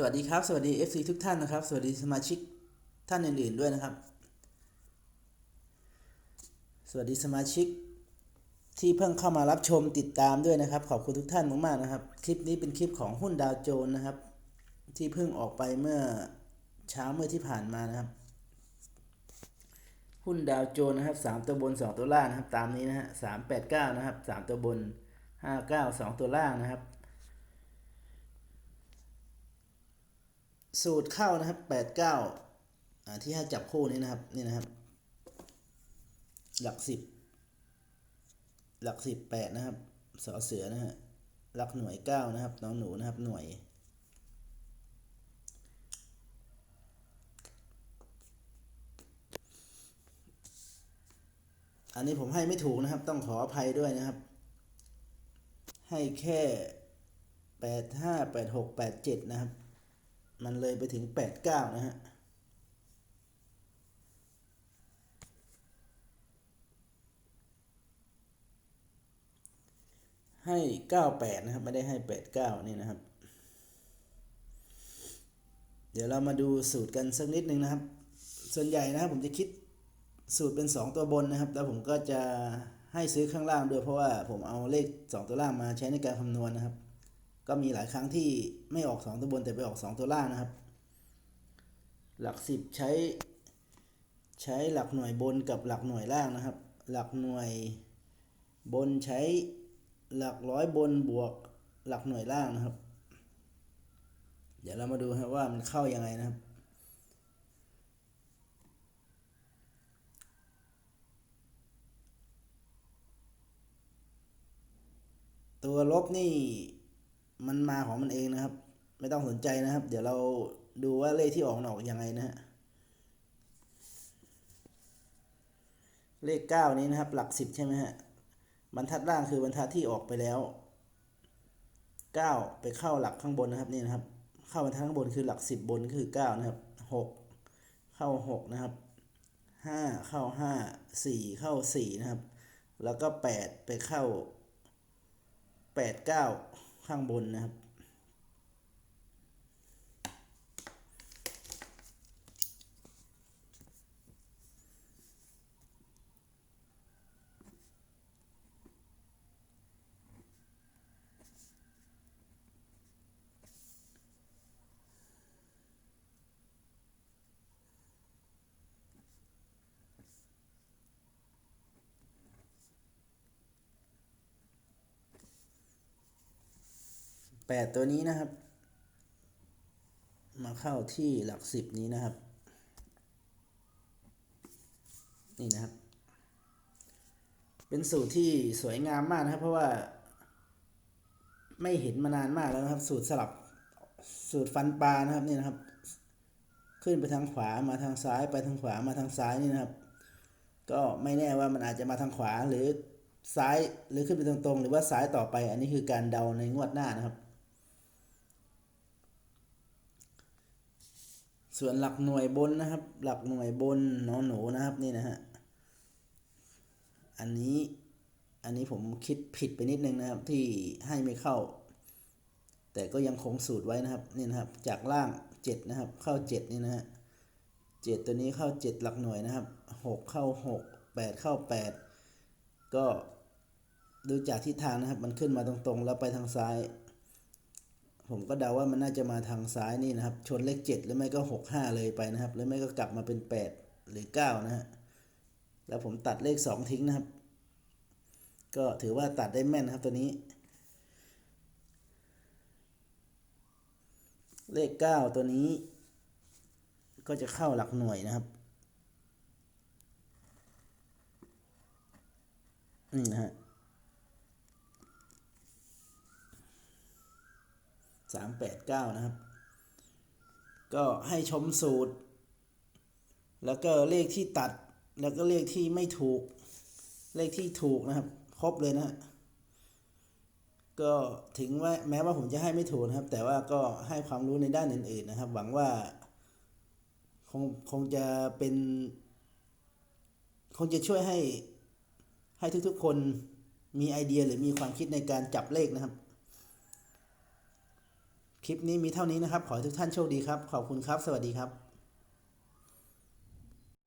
สวัสดีครับ สวัสดี FC ทุกท่านนะครับ สวัสดีสมาชิกท่านอื่นๆด้วยนะครับ สวัสดีสมาชิกที่เพิ่งเข้ามารับชมติดตามด้วยนะครับ ขอบคุณทุกท่านมากๆนะครับ คลิปนี้เป็นคลิปของหุ้นดาวโจนส์นะครับ ที่เพิ่งออกไปเมื่อเช้าเมื่อที่ผ่านมานะครับ หุ้นดาวโจนส์นะครับสามตัวบนสองตัวล่างนะครับ ตามนี้นะฮะสามแปดเก้านะครับสามตัวบนห้าเก้าสองตัวล่างนะครับ สูตรเข้านะครับแปดเก้าที่ให้จับคู่นี้นะครับนี่นะครับ หลักสิบหลักสิบแปดนะครับสอเสือนะฮะหลักหน่วยเก้านะครับน้องหนูนะครับหน่วย อันนี้ผมให้ไม่ถูกนะครับ ต้องขออภัยด้วยนะครับ ให้แค่แปดห้าแปดหกแปดเจ็ดนะครับ มันเลยไปถึงแปดเก้านะฮะให้เก้าแปดนะครับ ไม่ได้ให้แปดเก้านี่นะครับ เดี๋ยวเรามาดูสูตรกันสักนิดนึงนะครับ ส่วนใหญ่นะครับผมจะคิดสูตรเป็น 2 ตัวบนนะครับ แล้วผมก็จะให้ซื้อข้างล่างด้วยเพราะว่าผมเอาเลข 2 ตัวล่างมาใช้ในการคำนวณนะครับ ก็มีหลายครั้งที่ไม่ออก 2 ตัวบนแต่ไปออก 2 ตัวล่างนะครับ หลัก 10 ใช้ ใช้หลักหน่วยบนกับหลักหน่วยล่างนะครับ หลักหน่วยบนใช้หลักร้อยบนบวกหลักหน่วยล่างนะครับ เดี๋ยวเรามาดูครับว่ามันเข้ายังไงนะครับ ตัวลบนี่ มันมาของมันเองนะครับ ไม่ต้องสนใจนะครับ เดี๋ยวเราดูว่าเลขที่ออกนออกยังไงนะฮะเลขเก้านี้นะครับ หลักสิบใช่ไหมฮะบรรทัดล่างคือบรรทัดที่ออกไปแล้วเก้าไปเข้าหลักข้างบนนะครับนี่นะครับ เข้าบรรทัดข้างบนคือหลักสิบบนคือเก้านะครับหกเข้าหกนะครับห้าเข้าห้าสี่เข้าสี่นะครับ แล้วก็แปดไปเข้าแปดเก้า ข้างบนนะครับ แปดตัวนี้นะครับ มาเข้าที่หลักสิบนี้นะครับ นี่นะครับ เป็นสูตรที่สวยงามมากนะครับ เพราะว่า ไม่เห็นมานานมากแล้วนะครับ สูตรสลับสูตรฟันปลานะครับนี่นะครับ ขึ้นไปทางขวามาทางซ้ายไปทางขวามาทางซ้ายนี่นะครับ ก็ไม่แน่ว่ามันอาจจะมาทางขวาหรือซ้ายหรือขึ้นไปตรงๆ หรือว่าซ้ายต่อไป อันนี้คือการเดาในงวดหน้านะครับ ส่วนหลักหน่วยบนนะครับ หลักหน่วยบนนอนหนูนะครับนี่นะฮะอันนี้อันนี้ผมคิดผิดไปนิดนึงนะครับที่ให้ไม่เข้า แต่ก็ยังคงสูตรไว้นะครับนี่นะครับจากล่างเจ็ดนะครับ เข้าเจ็ดนี่นะฮะเจ็ดตัวนี้เข้าเจ็ดหลักหน่วยนะครับหกเข้าหกแปดเข้าแปดก็ดูจากทิศทางนะครับ มันขึ้นมาตรงๆ แล้วไปทางซ้าย ผมก็เดาว่ามันน่าจะมาทางซ้ายนี่นะครับ ชนเลขเจ็ดหรือไม่ก็หกห้าเลยไปนะครับ หรือไม่ก็กลับมาเป็นแปดหรือเก้านะฮะ แล้วผมตัดเลขสองทิ้งนะครับ ก็ถือว่าตัดได้แม่นนะครับตัวนี้ เลขเก้าตัวนี้ ก็จะเข้าหลักหน่วยนะครับนี่นะฮะ สามแปดเก้านะครับ ก็ให้ชมสูตร แล้วก็เลขที่ตัด แล้วก็เลขที่ไม่ถูก เลขที่ถูกนะครับ ครบเลยนะ ก็ถึงว่าแม้ว่าผมจะให้ไม่ถูกนะครับ แต่ว่าก็ให้ความรู้ในด้านอื่น ๆ นะครับ หวังว่าคงคงจะเป็น คงจะช่วยให้ให้ทุกๆคนมีไอเดียหรือมีความคิดในการจับเลขนะครับ คลิปนี้มีเท่านี้นะครับ ขอให้ทุกท่านโชคดีครับ ขอบคุณครับ สวัสดีครับ